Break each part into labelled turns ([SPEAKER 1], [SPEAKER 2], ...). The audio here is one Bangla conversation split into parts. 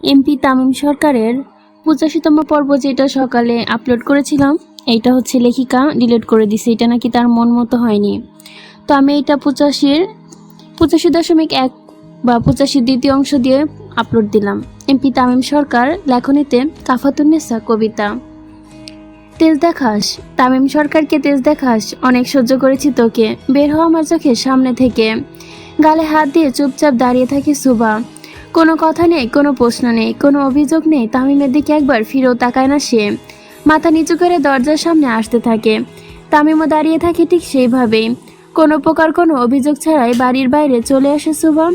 [SPEAKER 1] এমপি তামিম সরকারের পঁচাশিতম পর্ব যেটা সকালে আপলোড করেছিলাম, এইটা হচ্ছে লেখিকা ডিলিট করে দিছে। এটা নাকি তার মন মতো হয়নি। তো আমি এটা পঁচাশির, পঁচাশি দশমিক এক বা পঁচাশির দ্বিতীয় অংশ দিয়ে আপলোড দিলাম। এমপি তামিম সরকার লেখনীতে কাফাতুন্নেসা কবিতা। তেজ দেখাস, তামিম সরকারকে তেজ দেখাস, অনেক সহ্য করেছি তোকে। বের হওয়া আমার চোখের সামনে থেকে। গালে হাত দিয়ে চুপচাপ দাঁড়িয়ে থাকে সুবা। কোনো কথা নেই, কোনো প্রশ্ন নেই, কোনো অভিযোগ নেই। তামিমের দিকে একবার ফিরেও তাকায় না সে। মাথা নিচু করে দরজার সামনে আসতে থাকে। তামিমও দাঁড়িয়ে থাকে ঠিক সেইভাবেই। কোনো প্রকার কোনো অভিযোগ ছাড়াই বাড়ির বাইরে চলে আসে সুবা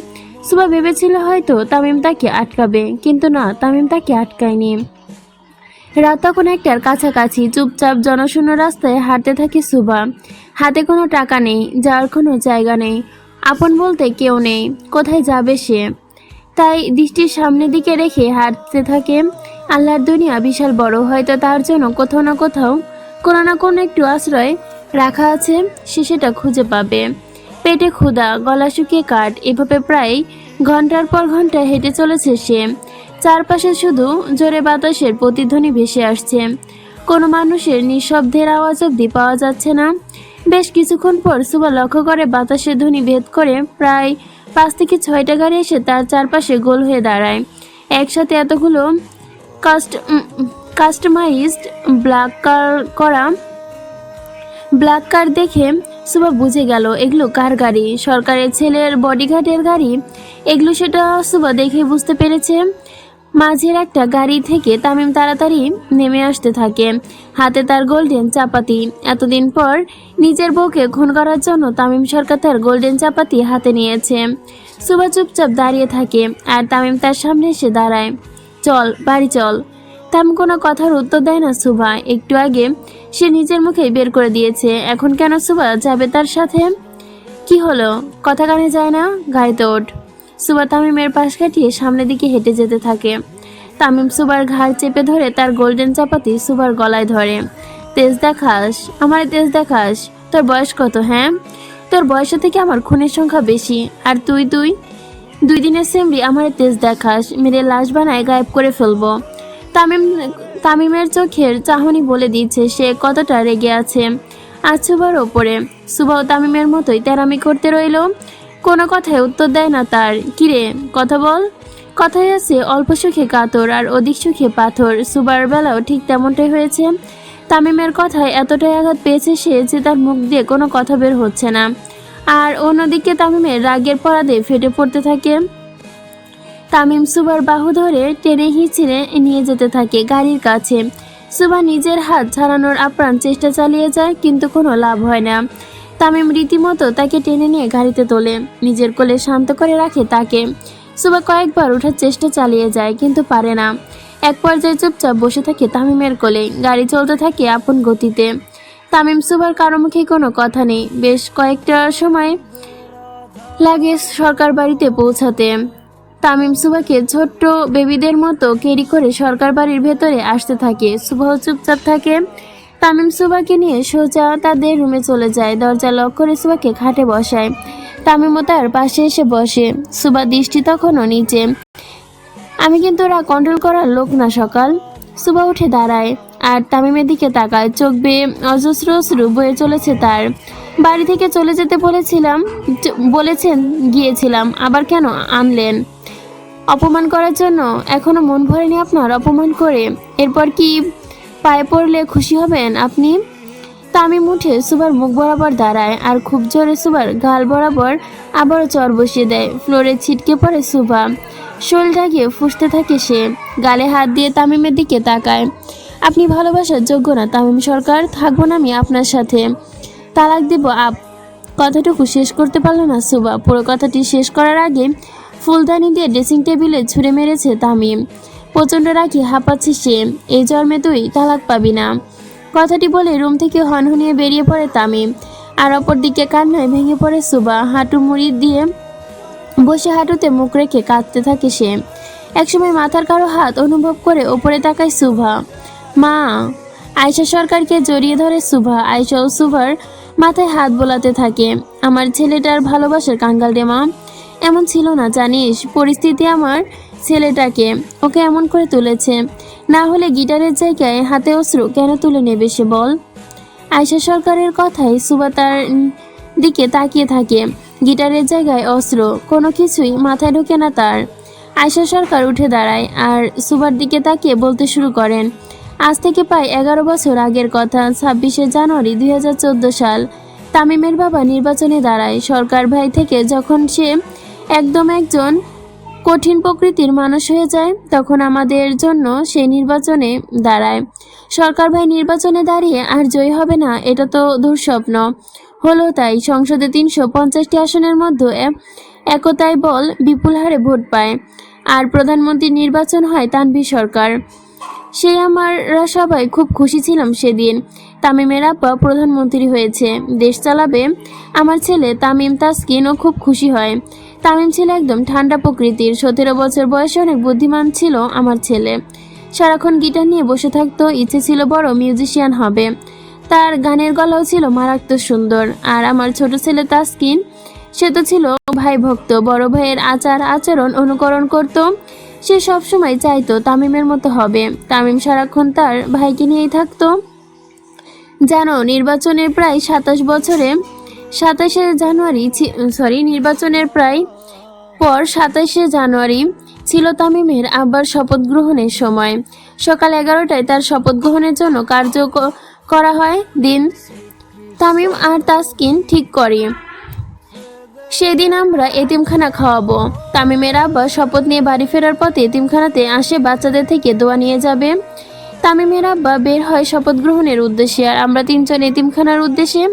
[SPEAKER 1] সুবা ভেবেছিল হয়তো তামিম তাকে আটকাবে, কিন্তু না, তামিম তাকে আটকায়নি। রাত তখন একটার কাছাকাছি চুপচাপ জনশূন্য রাস্তায় হাঁটতে থাকে সুবা হাতে কোনো টাকা নেই যাওয়ার কোনো জায়গা নেই। আপন বলতে কেউ নেই, কোথায় যাবে সে? তাই দৃষ্টির সামনের দিকে রেখে হাঁটতে থাকে। আল্লাহর দুনিয়া বিশাল বড়, হয়তো তার জন্য কোথাও না কোথাও কোনো না কোনো একটু আশ্রয় রাখা আছে, সে সেটা খুঁজে পাবে। পেটে ক্ষুধা, গলা শুকিয়ে কাঠ, এভাবে প্রায় ঘণ্টার পর ঘণ্টা হেঁটে চলেছে সে। চারপাশে শুধু জোরে বাতাসের প্রতিধ্বনি ভেসে আসছে। কোনো মানুষের নিঃশব্দের আওয়াজ অব্দি পাওয়া যাচ্ছে না। বেশ কিছুক্ষণ পর সুবা লক্ষ্য করে বাতাসের ধ্বনি ভেদ করে প্রায় পাঁচ থেকে ছয়টা গাড়ি এসে তার চারপাশে গোল হয়ে দাঁড়ায়। একসাথে এতগুলো কাস্ট কাস্টমাইজড ব্ল্যাক কার করা ব্ল্যাক কার দেখে সুভা বুঝে গেল, এগুলো কার গাড়ি? সরকারের ছেলের বডিগার্ডের গাড়ি। এগুলো সেটা সুভা দেখে বুঝতে পেরেছে। মাঝের একটা গাড়ি থেকে তামিম তাড়াতাড়ি নেমে আসতে থাকে। হাতে তার গোল্ডেন চাপাতি। এতদিন পর নিজের বউকে খুন করার জন্য তামিম সরকার তার গোল্ডেন চাপাতি হাতে নিয়েছে। সুবা চুপচাপ দাঁড়িয়ে থাকে আর তামিম তার সামনে এসে দাঁড়ায়। চল, বাড়ি চল। তেমন কোনো কথার উত্তর দেয় না সুভা। একটু আগে সে নিজের মুখেই বের করে দিয়েছে। এখন কেন সুভা যাবে তার সাথে? কি হলো? কথা কানে যায় না? গাড়িতে ওঠ। সুবা তামিমের পাশ কাটিয়ে সামনের দিকে হেঁটে যেতে থাকে। তামিম সুবার ঘাড় চেপে ধরে তার গোল্ডেন চাপাতি সুবার গলায় ধরে। তেজ দেখাস, আমার তেজ দেখাস, তোর বয়স কত হ্যাঁ? তোর বয়সের থেকে আমার খুনের সংখ্যা বেশি, আর তুই তুই? দুই দিনের সেমরি আমার তেজ দেখাস, মেরে লাশ বানায় গায়েব করে ফেলব। তামিম, তামিমের চোখের চাহনি বলে দিচ্ছে সে কতটা রেগে আছে। আজ সুবার ওপরে, সুবাও তামিমের মতোই তেরামি করতে রইল? কোনো কথায় উত্তর দেয় না তার কিরে কথা বল। কথায় আছে, অল্প সুখে কাতর আর অধিক সুখে পাথর। সুবার বেলাও ঠিক তেমনটাই হয়েছে। তামিমের কথায় এতটাই আঘাত পেয়েছে সে যে তার মুখ দিয়ে কোনো কথা বের হচ্ছে না। আর অন্যদিকে তামিমের রাগের পরাদে ফেটে পড়তে থাকে। তামিম সুবার বাহু ধরে টেনে হিঁচড়ে নিয়ে যেতে থাকে গাড়ির কাছে। সুবা নিজের হাত ছাড়ানোর আপ্রাণ চেষ্টা চালিয়ে যায়, কিন্তু কোনো লাভ হয় না। তামিম রীতিমতো তাকে টেনে নিয়ে গাড়িতে তোলে। নিজের কোলে শান্ত করে রাখে তাকে। সুবা কয়েকবার ওঠার চেষ্টা চালিয়ে যায়, কিন্তু পারে না। এক পর্যায়ে চুপচাপ বসে থাকে তামিমের কোলে। গাড়ি চলতে থাকে আপন গতিতে। তামিম সুবার কারও মুখে কোনো কথা নেই। বেশ কয়েকটা সময় লাগে সরকার বাড়িতে পৌঁছাতে। তামিম সুবাকে ছোট্ট বেবিদের মতো কেরি করে সরকার বাড়ির ভেতরে আসতে থাকে। সুবাহ চুপচাপ থাকে। তামিম সুবাকে নিয়ে সোজা তাদের রুমে চলে যায়। দরজা লক করে সুবাকে খাটে বসায়। তামিমও তার পাশে এসে বসে। সুবা দৃষ্টি তখনও নিচে। আমি কিন্তু ওরা কন্ট্রোল করার লোক না সকাল। সুবা উঠে দাঁড়ায়। আর তামিমের দিকে তাকায়। চোখ বেয়ে অজস্র অশ্রু বয়ে চলেছে তার। বাড়ি থেকে চলে যেতে বলেছিলাম বলেছেন, গিয়েছিলাম। আবার কেন আনলেন? অপমান করার জন্য এখনও মন ভরেনি আপনার অপমান করে। এরপর কি পায়ে পড়লে খুশি হবেন আপনি? তামিম উঠে সুবার মুখ বরাবর দাঁড়ায় আর খুব জোরে সুবার গাল বরাবর আবারও চর বসিয়ে দেয়। ফ্লোরে ছিটকে পড়ে সুবা শোল ঢাকিয়ে ফুসতে থাকে সে। গালে হাত দিয়ে তামিমের দিকে তাকায়। আপনি ভালোবাসার যোগ্য না তামিম সরকার, থাকব না আমি আপনার সাথে। তালাক দেব আপ। কথাটুকু শেষ করতে পারল না সুবা পুরো কথাটি শেষ করার আগে ফুলদানি দিয়ে ড্রেসিং টেবিলে ছুঁড়ে মেরেছে তামিম। প্রচণ্ড রাখি হাঁপাচ্ছে সে। এই জন্মে তুই তালাক পাবি না। কথাটি বলে রুম থেকে হনহনিয়ে বেরিয়ে পড়ে তামিম। আর অপর দিকে কান্নায় ভেঙে পড়ে সুবা। হাঁটু মুড়ি দিয়ে বসে হাঁটুতে মুখ রেখে কাঁদতে থাকে সে। একসময় মাথার কারও হাত অনুভব করে ওপরে তাকায় সুভা। মা, আয়শা সরকারকে জড়িয়ে ধরে সুভা। আয়শা ও সুভার মাথায় হাত বোলাতে থাকে। আমার ছেলেটার ভালোবাসার কাঙ্গাল রে মা। এমন ছিল না, জানিস? পরিস্থিতি আমার ছেলেটাকে ওকে এমন করে তুলেছে। না হলে গিটারের জায়গায় হাতে অস্ত্র কেন তুলে নেবে সে বল? আয়সা সরকারের কথায় সুবা তার দিকে তাকিয়ে থাকে। গিটারের জায়গায় অস্ত্র কোনো কিছুই মাথায় ঢোকে না তার। আয়সা সরকার উঠে দাঁড়ায় আর সুবার দিকে তাকিয়ে বলতে শুরু করেন, আজ থেকে প্রায় এগারো বছর আগের কথা, ছাব্বিশে জানুয়ারি দুই হাজার চোদ্দ সাল। তামিমের বাবা নির্বাচনে দাঁড়ায়। সরকার ভাই থেকে যখন সে একদম একজন কঠিন প্রকৃতির মানুষ হয়ে যায়, তখন আমাদের জন্য সেই নির্বাচনে দাঁড়ায়। সরকার ভাই নির্বাচনে দাঁড়িয়ে আর জয়ী হবে না, এটা তো দুঃস্বপ্ন। হলো তাই সংসদে তিনশো পঞ্চাশটি আসনের মধ্যে একতায় বল বিপুল হারে ভোট পায়। আর প্রধানমন্ত্রী নির্বাচন হয় তানভীর সরকার। সে আমরা সবাই খুব খুশি ছিলাম সেদিন। তামিমের আব্বা প্রধানমন্ত্রী হয়েছে। দেশ চালাবে। আমার ছেলে তামিম তাসকিনও খুব খুশি হয়। তামিম ছিল একদম ঠান্ডা প্রকৃতির। সতেরো বছর বয়সে অনেক বুদ্ধিমান ছিল আমার ছেলে। সারাক্ষণ গিটার নিয়ে বসে থাকতো, ইচ্ছে ছিল বড় মিউজিশিয়ান হবে। তার গানের গলাও ছিল মারাত্মক সুন্দর। আর আমার ছোট ছেলে তাসকিন, সে তো ছিল ভাই ভক্ত। বড় ভাইয়ের আচার আচরণ অনুকরণ করত। সে সবসময় চাইতো তামিমের মতো হবে। তামিম সারাক্ষণ তার ভাইকে নিয়েই থাকতো। জানো, নির্বাচনের প্রায় সাতাশ বছরে, সাতাশে জানুয়ারি সরি নির্বাচনের প্রায় পর সাতাশে জানুয়ারি ছিল তামিমের আব্বার শপথ গ্রহণের সময়। সকাল এগারোটায় তার শপথ গ্রহণের জন্য কার্য করা হয় দিন তামিম আর তাসকিন ঠিক করে। সেদিন আমরা এতিমখানা খাওয়াবো। তামিমের আব্বা শপথ নিয়ে বাড়ি ফেরার পথে এতিমখানাতে আসে বাচ্চাদের থেকে দোয়া নিয়ে যাবে। তামিমের আব্বা বের হয় শপথ গ্রহণের উদ্দেশ্যে আর আমরা তিনজন এতিমখানার উদ্দেশ্যে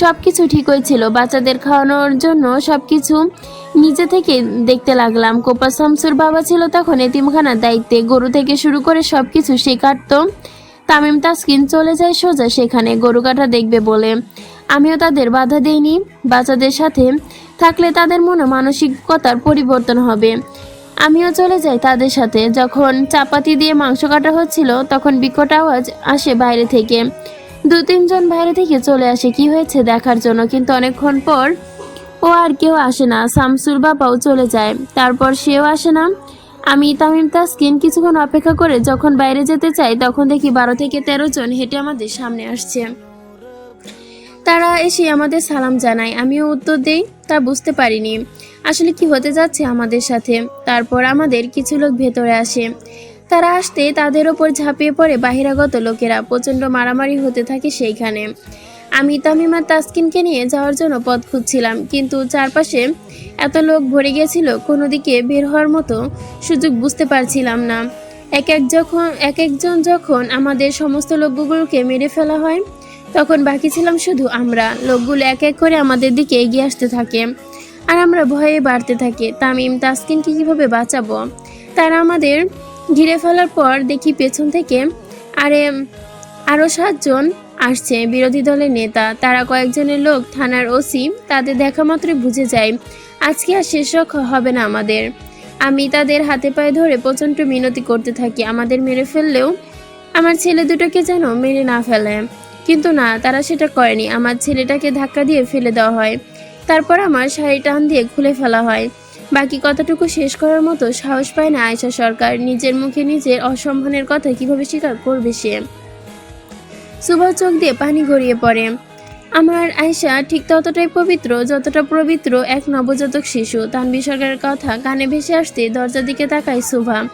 [SPEAKER 1] সব কিছু ঠিক হয়েছিল। বাচ্চাদের খাওয়ানোর জন্য সব কিছু নিজে থেকে দেখতে লাগলাম। কোপা শামসুর বাবা ছিল তখন এতিমখানার দায়িত্বে। গরু থেকে শুরু করে সব কিছু সে কাটতো তামিম তাসকিন চলে যায় সোজা সেখানে। গরু কাটা দেখবে বলে। আমিও তাদের বাধা দেইনি। বাচ্চাদের সাথে থাকলে তাদের মনে মানসিকতার পরিবর্তন হবে। আমিও চলে যাই তাদের সাথে। যখন চাপাতি দিয়ে মাংস কাটা হচ্ছিল, তখন বিকট আওয়াজ আসে বাইরে থেকে। দু তিনজন বাইরে থেকে চলে আসে। কি হয়েছে দেখার জন্য? কিন্তু অনেকক্ষণ পর ও আর কেউ আসে না। শামসুর বাবাও চলে যায়। তারপর সেও আসে না। আমি তামিম তাসকিন কিছুক্ষণ অপেক্ষা করে যখন বাইরে যেতে চাই, তখন দেখি বারো থেকে তেরো জন হেঁটে আমাদের সামনে আসছে। তারা এসে আমাদের সালাম জানায়। আমিও উত্তর দেই, তা বুঝতে পারিনি। আসলে কি হতে যাচ্ছে আমাদের সাথে? তারপর আমাদের কিছু লোক ভেতরে আসে। তারা আসতে তাদের ওপর ঝাঁপিয়ে পড়ে বাহিরাগত লোকেরা। প্রচণ্ড মারামারি হতে থাকে সেইখানে। আমি তামিমা তাসকিনকে নিয়ে যাওয়ার জন্য পথ খুঁজছিলাম, কিন্তু চারপাশে এত লোক ভরে গেছিল, কোনো দিকে বের হওয়ার মতো সুযোগ বুঝতে পারছিলাম না। এক এক যখন এক একজন যখন আমাদের সমস্ত লোকগুলোকে মেরে ফেলা হয়, তখন বাকি ছিলাম শুধু আমরা। লোকগুলো এক এক করে আমাদের দিকে এগিয়ে আসতে থাকে। আর আমরা ভয়ে বাড়তে থাকি। তামিম, তাসকিনকে কীভাবে বাঁচাবো? তারা আমাদের ঘিরে ফেলার পর দেখি পেছন থেকে আরে আরও সাতজন আসছে। বিরোধী দলের নেতা, তারা কয়েকজনের লোক থানার ওসি, তাদের দেখা মাত্রই বুঝে যায়, আজকে আর শেষ হবে না আমাদের। আমি তাদের হাতে পায়ে ধরে প্রচণ্ড মিনতি করতে থাকি, আমাদের মেরে ফেললেও আমার ছেলে দুটোকে যেন মেরে না ফেলে। কিন্তু না, তারা সেটা করেনি, আমার ছেলেটাকে ধাক্কা দিয়ে ফেলে দেওয়া হয়। তারপর আমার শাড়ি টান দিয়ে খুলে ফেলা হয়। বাকি কথাটুকু শেষ করার মতো সাহস পায় না আয়সা সরকার। নিজের মুখে নিজের অসম্মানের কথা কীভাবে স্বীকার করবে সে? সুভার চোখ দিয়ে পানি গড়িয়ে পড়ে। আমার আয়সা ঠিক ততটাই পবিত্র যতটা পবিত্র এক নবজাতক শিশু। তানভীর সরকারের কথা কানে ভেসে আসতে দরজার দিকে তাকায় সুভা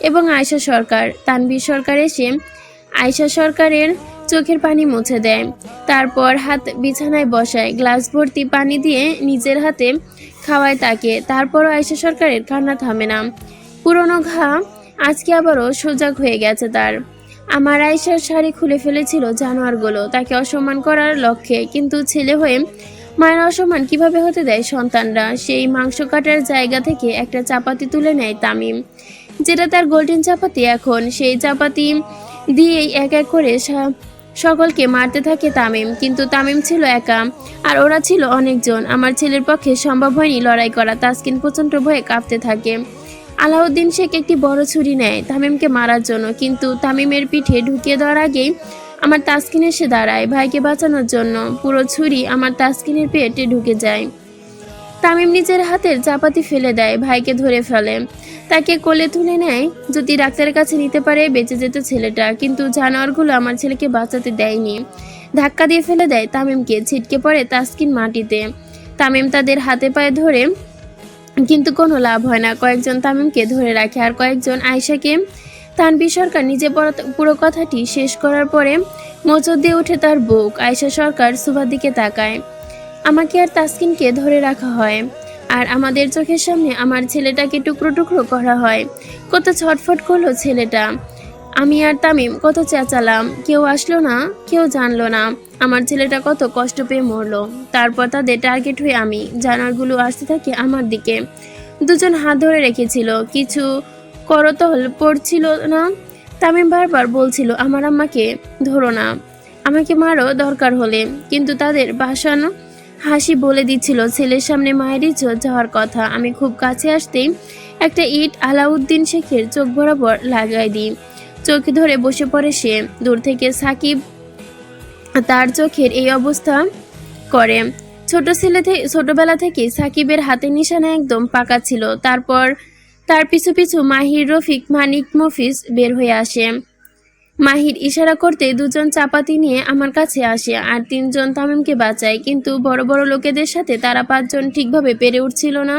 [SPEAKER 1] এবং আয়সা সরকার। তানভীর সরকার এসে আয়সা সরকারের চোখের পানি মুছে দেয়। তারপর হাত বিছানায় বসায়, গ্লাস ভর্তি পানি দিয়ে নিজের হাতে খাওয়ায় তাকে, তারপরও আয়সা সরকারের কান্না থামে না। পুরনো ঘা আজকে আবারও সজাগ হয়ে গেছে তার। আমার আয়সার শাড়ি খুলে ফেলেছিল জানোয়ারগুলো, তাকে অসম্মান করার লক্ষ্যে, কিন্তু ছেলে হয়ে মায়ের অসম্মান কীভাবে হতে দেয় সন্তানরা? সেই মাংস কাটার জায়গা থেকে একটা চাপাতি তুলে নেয় তামিম, যেটা তার গোল্ডেন চাপাতি এখন। সেই চাপাতি দিয়েই এক এক করে সকলকে মারতে থাকে তামিম, কিন্তু তামিম ছিল একা। আর ওরা ছিল অনেকজন। আমার ছেলের পক্ষে সম্ভব হয়নি লড়াই করা। তাসকিন প্রচণ্ড ভয়ে কাঁপতে থাকে। আলাউদ্দিন শেখ একটি বড় ছুরি নেয় তামিমকে মারার জন্য। কিন্তু তামিমের পিঠে ঢুকিয়ে দেওয়ার আগেই আমার তাসকিন এসে দাঁড়ায়। ভাইকে বাঁচানোর জন্য পুরো ছুরি আমার তাসকিনের পেটে ঢুকে যায়। তামিম নিজের হাতের চাপাতি ফেলে দেয়, ভাইকে ধরে ফেলে। তাকে কোলে তুলে নেয়, যদি ডাক্তারের কাছে নিতে পারে, বেঁচে যেত ছেলেটা। কিন্তু জানোয়ারগুলো আমার ছেলেকে বাঁচাতে দেয়নি। ধাক্কা দিয়ে ফেলে দেয় তামিমকে, ছিটকে পড়ে তাসকিন মাটিতে। তামিম তাদের হাতে পায়ে ধরে, কিন্তু কোনো লাভ হয় না। কয়েকজন তামিমকে ধরে রাখে আর কয়েকজন আয়শাকে। তানবি সরকার নিজে পুরো কথাটি শেষ করার পরে মোচর দিয়ে ওঠে তার বুক। আয়শা সরকার সুভার দিকে তাকায়। আমাকে আর তাসকিনকে ধরে রাখা হয়। আর আমাদের চোখের সামনে আমার ছেলেটাকে টুকরো টুকরো করা হয়। কত ছটফট করল ছেলেটা। আমি আর তামিম কত চেঁচালাম। কেউ আসলো না, কেউ জানলো না। আমার ছেলেটা কত কষ্ট পেয়ে মরলো। তারপর তাদের টার্গেট হয়ে আমি। জানারগুলো আসতে থাকে আমার দিকে। দুজন হাত ধরে রেখেছিল। কিছু করতল পড়ছিল না। তামিম বারবার বলছিল, আমার আম্মাকে ধরো না। আমাকে মারো দরকার হলে। কিন্তু তাদের বাসানো হাসি বলে দিচ্ছিল, ছেলের সামনে মায়ের ইজ্জত যাওয়ার কথা। আমি খুব কাছে আসতেই একটা ইট আলাউদ্দিন শেখের চোখ বরাবর লাগাই দিই। চোখে ধরে বসে পড়ে সে। দূর থেকে সাকিব তার চোখের এই অবস্থা করে। ছোট ছেলে থেকে ছোটবেলা থেকে সাকিবের হাতে নিশানা একদম পাকা ছিল। তারপর তার পিছু পিছু মাহির রফিক, মানিক মফিজ বের হয়ে আসে। মাহির ইশারা করতে দুজন চাপাতি নিয়ে আমার কাছে আসে আর তিনজন তামিমকে বাঁচায়, কিন্তু বড় বড় লোকেদের সাথে তারা পাঁচজন ঠিকভাবে পেরে উঠছিল না।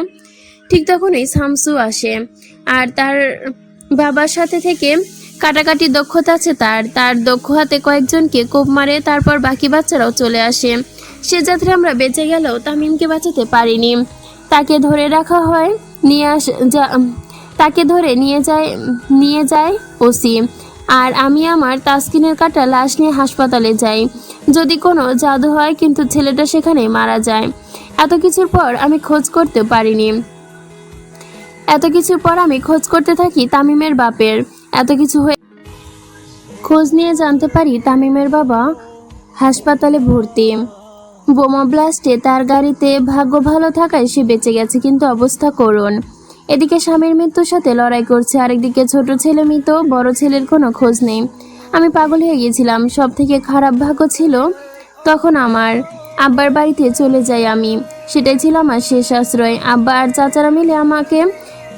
[SPEAKER 1] ঠিক তখনই শামসু আসে আর তার বাবার সাথে থেকে কাটাকাটি দক্ষতা আছে তার। তার দক্ষ হাতে কয়েকজনকে কোপ মারে, তারপর বাকি বাচ্চারাও চলে আসে। সে যাত্রা আমরা বেঁচে গেলেও তামিমকে বাঁচাতে পারিনি। তাকে ধরে রাখা হয় নিয়ে আস যা তাকে ধরে নিয়ে যায় নিয়ে যায় ওসি। আর আমি আমার তাসকিনের কাটা লাশ নিয়ে হাসপাতালে যাই। যদি কোনো জাদু হয় কিন্তু ছেলেটা সেখানে মারা যায়। এত কিছুর পর আমি খোঁজ করতে পারিনি। এত কিছুর পর আমি খোঁজ করতে থাকি তামিমের বাপের। এত কিছু হয়ে খোঁজ নিয়ে জানতে পারি তামিমের বাবা হাসপাতালে ভর্তি। বোমা ব্লাস্টে তার গাড়িতে ভাগ্য ভালো থাকায় সে বেঁচে গেছে, কিন্তু অবস্থা করুন এদিকে স্বামীর মৃত্যুর সাথে লড়াই করছে, আরেকদিকে ছোট ছেলে মৃত, বড় ছেলের কোনো খোঁজ নেই। আমি পাগল হয়ে গেছিলাম সব থেকে খারাপ ভাগ্য ছিল তখন আমার। আব্বার বাড়িতে চলে যাই আমি। সেটাই ছিল আমার শেষ আশ্রয়। আব্বা আর চাচারা মিলে আমাকে,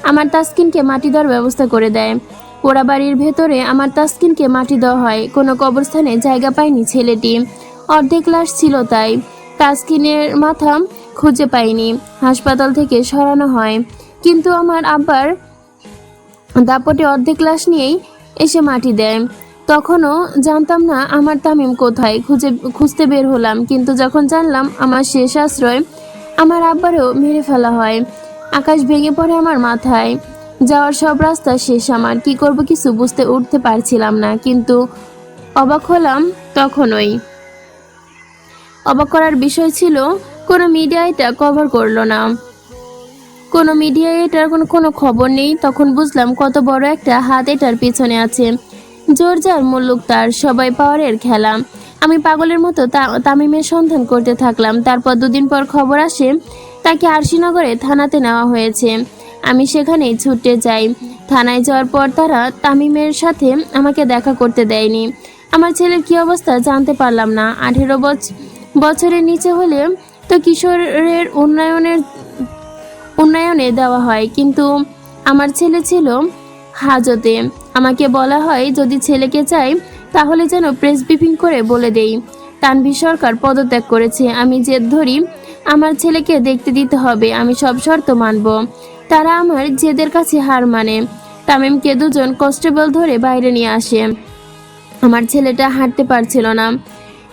[SPEAKER 1] আমার তাসকিনকে মাটি দেওয়ার ব্যবস্থা করে দেয়। পোড়া বাড়ির ভেতরে আমার তাসকিনকে মাটি দেওয়া হয়। কোনো কবরস্থানে জায়গা পায়নি ছেলেটি। অর্ধেক লাশ ছিল তাই তাসকিনের মাথা খুঁজে পাইনি। হাসপাতাল থেকে সরানো হয়। কিন্তু আমার আব্বার দাপটে অর্ধেক লাশ নিয়েই এসে মাটি দেয়। তখনও জানতাম না আমার তামিম কোথায়, খুঁজে খুঁজতে বের হলাম, কিন্তু যখন জানলাম আমার শেষ আশ্রয়, আমার আব্বারও মেরে ফেলা হয়। আকাশ ভেঙে পড়ে আমার মাথায়। যাওয়ার সব রাস্তা শেষ আমার, কি করব কিছু বুঝতে উঠতে পারছিলাম না, কিন্তু অবাক হলাম তখনই। অবাক করার বিষয় ছিল, কোনো মিডিয়া এটা কভার করল না। কোনো মিডিয়ায় এটার কোনো কোনো খবর নেই। তখন বুঝলাম কত বড় একটা হাত এটার পিছনে আছে। জোর যার মুল্লুক তার সবাই পাওয়ারের খেলা। আমি পাগলের মতো তামিমের সন্ধান করতে থাকলাম। তারপর দুদিন পর খবর আসে, তাকে আরশিনগরে থানাতে নেওয়া হয়েছে। আমি সেখানেই ছুটে যাই। থানায় যাওয়ার পর তারা তামিমের সাথে আমাকে দেখা করতে দেয়নি। আমার ছেলের কি অবস্থা জানতে পারলাম না। আঠেরো বছরের নিচে হলে তো কিশোরের উন্নয়নের উন্নয়নে দেওয়া হয়। কিন্তু আমার ছেলে ছিল হাজতে। আমাকে বলা হয়, যদি ছেলেকে চাই, তাহলে যেন প্রেস ব্রিফিং করে বলে দেই। তানভি সরকার পদত্যাগ করেছে। আমি জেদ ধরি, আমার ছেলেকে দেখতে দিতে হবে। আমি সব শর্ত মানব। তারা আমার জেদের কাছে হার মানে। তামিমকে দুজন কনস্টেবল ধরে বাইরে নিয়ে আসে। আমার ছেলেটা হাঁটতে পারছিল না।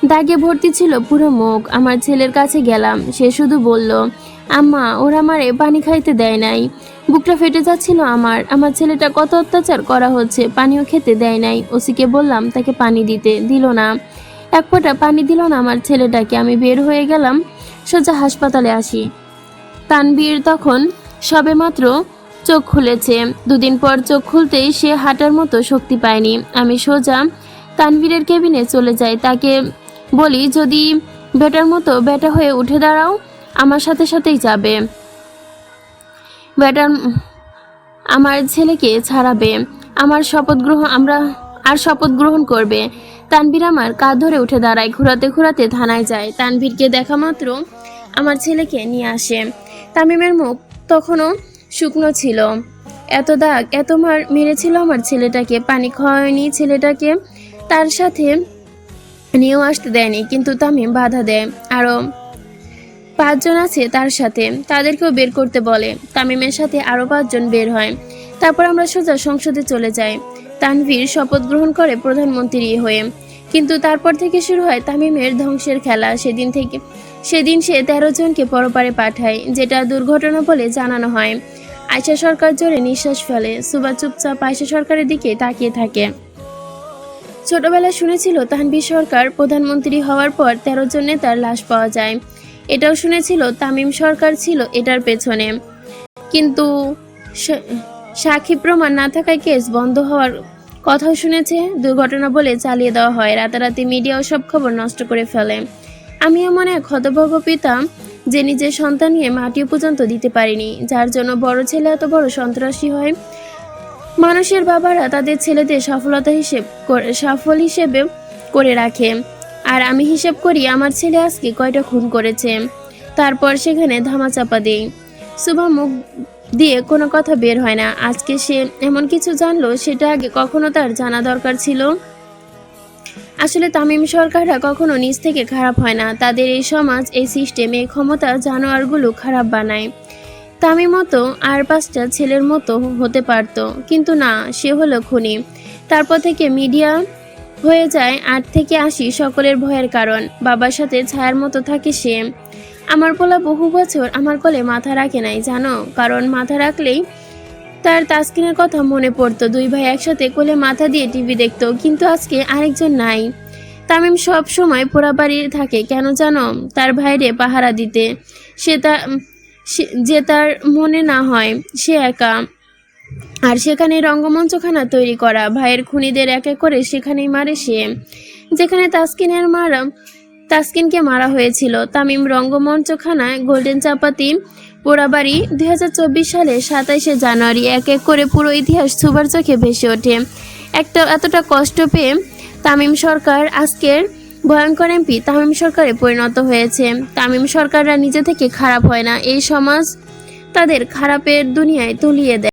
[SPEAKER 1] দাগে ভর্তি ছিল পুরো মুখ। আমার ছেলের কাছে গেলাম। সে শুধু বলল আম্মা, ওরা আমারে পানি খাইতে দেয় নাই। বুকটা ফেটে যাচ্ছিল আমার। আমার ছেলেটা কত অত্যাচার করা হচ্ছে, পানিও খেতে দেয় নাই। ওসিকে বললাম, তাকে পানি দিতে দিল না। এক ফোঁটা পানি দিল না আমার ছেলেটাকে। আমি বের হয়ে গেলাম, সোজা হাসপাতালে আসি। তানবীর তখন সবেমাত্র চোখ খুলেছে। দুদিন পর চোখ খুলতেই সে হাঁটার মতো শক্তি পায়নি। আমি সোজা তানবীরের কেবিনে চলে যাই। তাকে বলি, যদি বেটার মতো বেটা হয়ে উঠে দাঁড়াও আমার সাথে সাথেই যাবে। বেটার আমার ছেলেকে ছাড়াবে। আমার শপথ গ্রহণ, আমরা আর শপথ গ্রহণ করবে। তানভীর আমার কাঁধ ধরে উঠে দাঁড়ায়, ঘোরাতে ঘোরাতে থানায় যায়। তানভীরকে দেখা মাত্র আমার ছেলেকে নিয়ে আসে। তামিমের মুখ তখনও শুকনো ছিল। এত দাগ, এত মার মেরেছিল আমার ছেলেটাকে। পানি খাওয়ায়নি ছেলেটাকে। তার সাথে নিয়েও আসতে দেয়নি, কিন্তু তামিম বাধা দেয়। আরও পাঁচজন আছে তার সাথে, তাদেরকেও বের করতে বলে। তামিমের সাথে আরও পাঁচজন বের হয়। তারপর আমরা সোজা সংসদে চলে যাই। তানভীর শপথ গ্রহণ করে প্রধানমন্ত্রী হয়ে। কিন্তু তারপর থেকে শুরু হয় তামিমের ধ্বংসের খেলা। সেদিন থেকে, সেদিন সে তেরো জনকে পরপারে পাঠায়, যেটা দুর্ঘটনা বলে জানানো হয়। আয়সা সরকার জোরে নিঃশ্বাস ফেলে। সুবা চুপচাপ আয়সা সরকারের দিকে তাকিয়ে থাকে। ছোটবেলায় শুনেছিল তানভীর সরকার প্রধানমন্ত্রী হওয়ার পর তেরো জন নেতার লাশ পাওয়া যায়। এটাও শুনেছিল, তামিম সরকার ছিল এটার পেছনে। কিন্তু সাক্ষী প্রমাণ না থাকায় কেস বন্ধ হওয়ার কথাও শুনেছে, দুর্ঘটনা বলে চালিয়ে দেওয়া হয়, রাতারাতি মিডিয়াও সব খবর নষ্ট করে ফেলে। আমি এমন এক হতভগ পিতা যে নিজের সন্তান নিয়ে মাটিও পর্যন্ত দিতে পারিনি, যার জন্য বড় ছেলে এত বড় সন্ত্রাসী হয়। মানুষের বাবারা তাদের ছেলেদের সফলতা হিসেব সফল হিসেবে করে রাখে। আর আমি হিসেব করি আমার ছেলে আজকে কয়টা খুন করেছে। তারপর সেখানে ধামাচাপা দেই। সুভা মুখ দিয়ে কোনো কথা বের হয় না। আজকে সে এমন কিছু জানলো, সেটা আগে কখনো তার জানা দরকার ছিল? আসলে তামিম সরকাররা কখনো নিজ থেকে খারাপ হয় না। তাদের এই সমাজ, এই সিস্টেম এই ক্ষমতা জানোয়ারগুলো খারাপ বানায়। তামিম মতো আর পাঁচটা ছেলের মতো হতে পারত। কিন্তু না, সে হলো খুনি। তারপর থেকে মিডিয়া হয়ে যায় আট থেকে আশি সকলের ভয়ের কারণ। বাবার সাথে ছায়ার মতো থাকে সে। আমার পোলা বহু বছর আমার কোলে মাথা রাখে নাই, জানো? কারণ মাথা রাখলেই তার তাসকিনের কথা মনে পড়তো। দুই ভাই একসাথে কোলে মাথা দিয়ে টিভি দেখতো, কিন্তু আজকে আরেকজন নাই। তামিম সব সময় পোড়াবাড়ি থাকে, কেন জানো? তার ভাইরে পাহারা দিতে। সে তা যে তার মনে না হয়, সে একা। আর সেখানে রঙ্গমঞ্চখানা তৈরি করা। ভাইয়ের খুনিদের এক এক করে সেখানেই মারে সে। যেখানে তাসকিনের মারা, তাসকিনকে মারা হয়েছিল। তামিম রঙ্গমঞ্চখানায় গোল্ডেন চাপাতি, পোড়াবাড়ি দুই সালে সাতাইশে জানুয়ারি এক এক করে পুরো ইতিহাস সুবার চোখে ভেসে ওঠে। একটা এতটা কষ্ট পেয়ে তামিম সরকার আজকের ভয়ঙ্কর এমপি তামিম সরকারে পরিণত হয়েছে। তামিম সরকাররা নিজে থেকে খারাপ হয় না। এই সমাজ তাদের খারাপের দুনিয়ায় তুলিয়ে দেয়।